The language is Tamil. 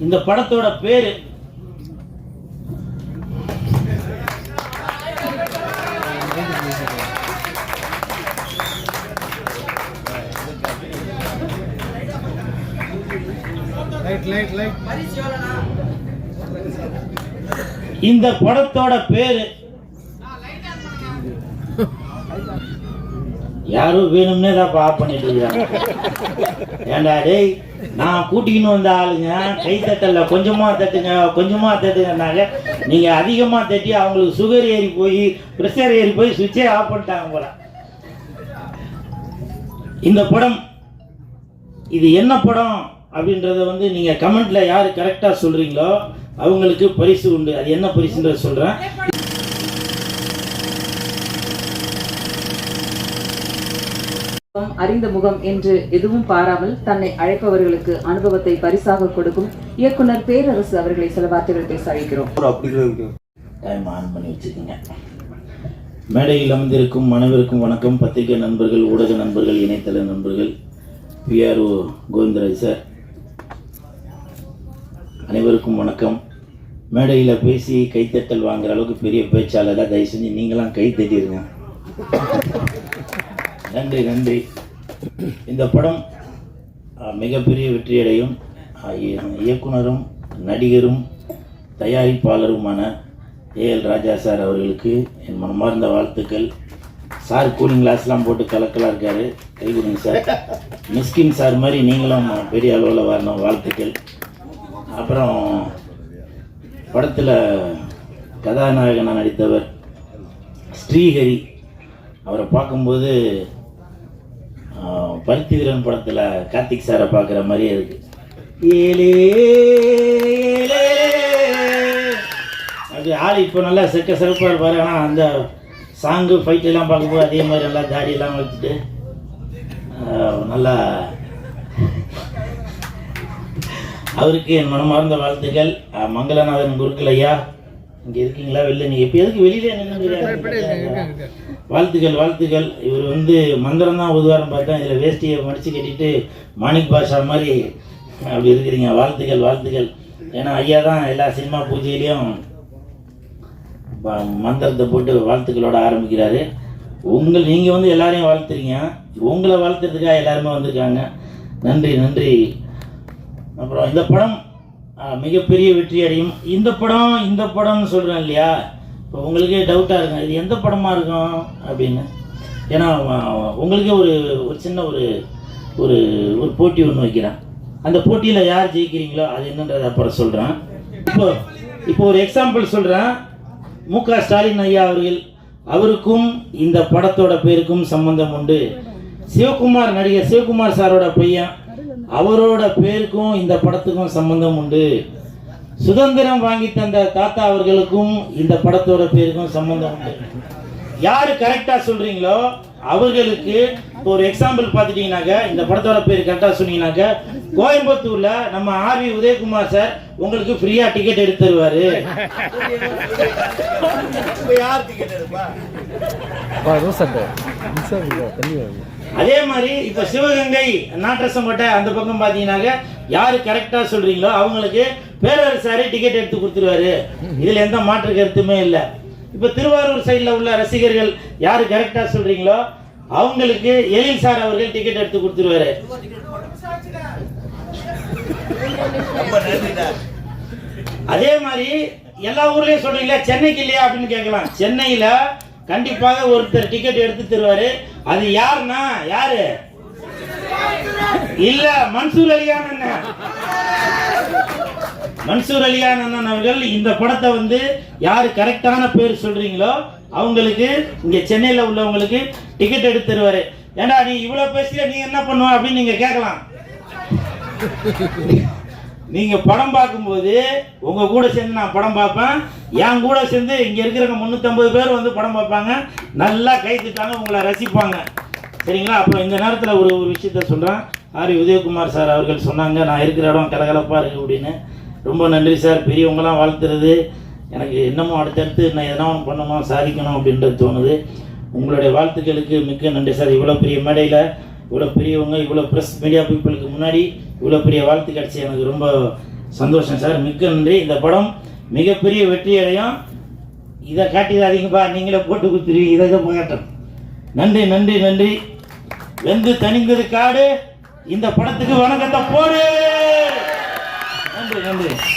இந்த படத்தோட பேரு லைட் லைட் லைட். இந்த படத்தோட பேரு யாரும் வேணும்னே தான் ஆஃப் பண்ணிட்டு இருக்காங்க ஏண்டா டேய் நான் கூட்டிக்கின்னு வந்த ஆளுங்க கை தட்டல கொஞ்சமா தட்டுங்க கொஞ்சமா தட்டுங்கன்னாங்க. நீங்க அதிகமா தட்டி அவங்களுக்கு சுகர் ஏறி போய் ப்ரெஷர் ஏறி போய் சுவிட்சே ஆஃப் பண்ணிட்டாங்க போல. இந்த படம் இது என்ன படம் அப்படின்றத வந்து நீங்க கமெண்ட்ல யாரு கரெக்டா சொல்றீங்களோ அவங்களுக்கு பரிசு உண்டு. அது என்ன பரிசுன்றத சொல்றேன். முகம், அறிந்த முகம் என்று எதுவும் பாராமல் தன்னை அழைப்பவர்களுக்கு அனுபவத்தை பரிசாக கொடுக்கும் இயக்குனர் பேரரசு அவர்களை சில வார்த்தைகள் பேச அழைக்கிறோம். டைம் ஆன் பண்ணி வச்சுக்கோங்க மேடையில் அமர்ந்திருக்கும் அனைவருக்கும் வணக்கம். பத்திரிகை நண்பர்கள் ஊடக நண்பர்கள் இணையதள நண்பர்கள் பிஆர்ஓ கோவிந்தராஜ் சார். அனைவருக்கும் வணக்கம். மேடையில் பேசி கைத்தட்டல் வாங்குற அளவுக்கு பெரிய பேச்சாளராக தயவு செஞ்சு நீங்களாம் கை தட்டிடுங்க நன்றி நன்றி. இந்த படம் மிகப்பெரிய வெற்றியடையும். இயக்குனரும் நடிகரும் தயாரிப்பாளருமான ஏஎல் ராஜா சார் அவர்களுக்கு என் மனமார்ந்த வாழ்த்துக்கள். சார் கூலிங் கிளாஸ்லாம் போட்டு கலக்கலாக இருக்காரு. கை கொடுங்க சார். மிஸ்கின் சார் மாதிரி நீங்களும் பெரிய அளவில் வரணும். வாழ்த்துக்கள். அப்புறம் படத்தில் கதாநாயகனாக நடித்தவர் ஸ்ரீஹரி. அவரை பார்க்கும்போது பருத்தி வீரன் படத்தில் கார்த்திக் சாரை பார்க்குற மாதிரியே இருக்கு. ஏலே அது ஆள் இப்போ நல்லா செக்க சிறப்பாக இருப்பார். ஆனால் அந்த சாங்கு ஃபைட்டெல்லாம் பார்க்கும்போது அதே மாதிரி நல்லா தாடியெல்லாம் வச்சுட்டு நல்லா அவருக்கு என் மனமார்ந்த வாழ்த்துக்கள். மங்களநாதன் குருக்கள் ஐயா. இங்கே இருக்கீங்களா? வெளில நீங்கள் இப்போ எதுக்கு வெளியில நின்று வாழ்த்துக்கள் வாழ்த்துக்கள். இவர் வந்து மந்திரம் தான் உதுவாரம் பார்த்தா இதில் வேஷ்டியை மடித்து கட்டிட்டு மாணிக் பாஷா மாதிரி அப்படி இருக்கிறீங்க. வாழ்த்துக்கள் வாழ்த்துக்கள். ஏன்னா ஐயா தான் எல்லா சினிமா பூஜையிலையும் மந்திரத்தை போட்டு வாழ்த்துக்களோட ஆரம்பிக்கிறாரு. உங்கள் நீங்கள் வந்து எல்லாரையும் வாழ்த்துறீங்க. உங்களை வாழ்த்துறதுக்காக எல்லாருமே வந்திருக்காங்க. நன்றி நன்றி. அப்புறம் இந்த படம் மிகப்பெரிய வெற்றி அடையும். இந்த படம் இந்த படம்னு சொல்கிறேன் இல்லையா? இப்போ உங்களுக்கே டவுட்டாக இருக்கும். இது எந்த படமாக இருக்கும் அப்படின்னு. ஏன்னா உங்களுக்கே ஒரு ஒரு சின்ன ஒரு ஒரு ஒரு போட்டி ஒன்று வைக்கிறேன். அந்த போட்டியில் யார் ஜெயிக்கிறீங்களோ அது என்னன்றதை அப்புறம் சொல்கிறேன் இப்போ இப்போ ஒரு எக்ஸாம்பிள் சொல்கிறேன் மு க ஸ்டாலின் ஐயா அவர்கள் அவருக்கும் இந்த படத்தோட பேருக்கும் சம்பந்தம் உண்டு. சிவகுமார் நடிகர் சிவகுமார் சாரோட பையன் அவரோட பேருக்கும் இந்த படத்துக்கும் சம்பந்தம் உண்டு. சுதந்திரம் வாங்கி தந்த தாத்தா அவர்களுக்கும் இந்த படத்தோட பேருக்கும் சம்பந்தம் உண்டு. யாரு கரெக்டா சொல்றீங்களோ அவர்களுக்கு இப்போ ஒரு எக்ஸாம்பிள் பார்த்துட்டீங்கன்னாக்க இந்த படத்தோட பேர் கரெக்டாக சொன்னீங்கன்னாக்க கோயம்புத்தூர்ல நம்ம ஆர்வி உதயகுமார் சார் உங்களுக்கு ஃப்ரீயா டிக்கெட் எடுத்து எடுப்பா? அதே மாதிரி இப்ப சிவகங்கை நாட்டரசம்பட்ட அந்த பக்கம் பாத்தீங்கன்னாக்க யாரு கரெக்டா சொல்றீங்களோ அவங்களுக்கு பேரரசாரே டிக்கெட் எடுத்து கொடுத்துருவாரு. இதுல எந்த மாற்று கருத்துமே இல்ல. இப்ப திருவாரூர் சைடில் உள்ள ரசிகர்கள் யாரு கரெக்டா சொல்றீங்களோ அவங்களுக்கு எழில் சார் அவர்கள் டிக்கெட் எடுத்து கொடுத்துருவாரு. அதே மாதிரி எல்லா ஊர்லயும் சொல்றீங்களா? சென்னைக்கு இல்லையா அப்படின்னு கேட்கலாம். சென்னையில கண்டிப்பாக ஒருத்தர் டிக்கெட் எடுத்து தருவாரு. அது யாருன்னா யாரு? இல்ல மன்சூர் அலியான் அண்ணன் மன்சூர் அலியான் அண்ணன் அவர்கள் இந்த படத்தை வந்து யாரு கரெக்டான பேர் சொல்றீங்களோ அவங்களுக்கு இங்க சென்னையில உள்ளவங்களுக்கு டிக்கெட் எடுத்து தருவாரு. ஏண்டா நீ இவ்வளவு பேசிய நீ என்ன பண்ணுவ அப்படின்னு நீங்க கேட்கலாம். நீங்க படம் பார்க்கும்போது உங்க கூட சேர்ந்து நான் படம் பார்ப்பேன். என் கூட சேர்ந்து இங்க இருக்கிறவங்க முந்நூற்றம்பது பேர் வந்து படம் பார்ப்பாங்க. நல்லா கை திட்டாங்க உங்களை ரசிப்பாங்க. சரிங்களா? அப்போ இந்த நேரத்தில் ஒரு ஒரு விஷயத்த சொல்கிறேன் ஆர் உதயகுமார் சார் அவர்கள் சொன்னாங்க நான் இருக்கிற இடம் கலகலப்பாக இருக்கு அப்படின்னு. ரொம்ப நன்றி சார். பெரியவங்களாம் வாழ்த்துறது. எனக்கு இன்னமும் அடுத்தடுத்து நான் எதனா ஒன்று பண்ணணும் சாதிக்கணும் அப்படின்றது தோணுது. உங்களுடைய வாழ்த்துக்களுக்கு மிக்க நன்றி சார். இவ்வளோ பெரிய மேடையில் இவ்வளோ பெரியவங்க இவ்வளோ ப்ரெஸ் மீடியா பீப்புளுக்கு முன்னாடி இவ்வளோ பெரிய வாழ்த்து கிடச்சி எனக்கு ரொம்ப சந்தோஷம் சார். மிக்க நன்றி. இந்த படம் மிகப்பெரிய வெற்றி அடையும். இதை காட்டிடாதீங்கப்பா நீங்களே போட்டு கொடுத்துருவீங்க. இதை இதை போகட்டும் நன்றி நன்றி நன்றி. வெந்து தனிந்தது காடு. இந்த படத்துக்கு வணக்கத்தை போடு. நன்றி நன்றி.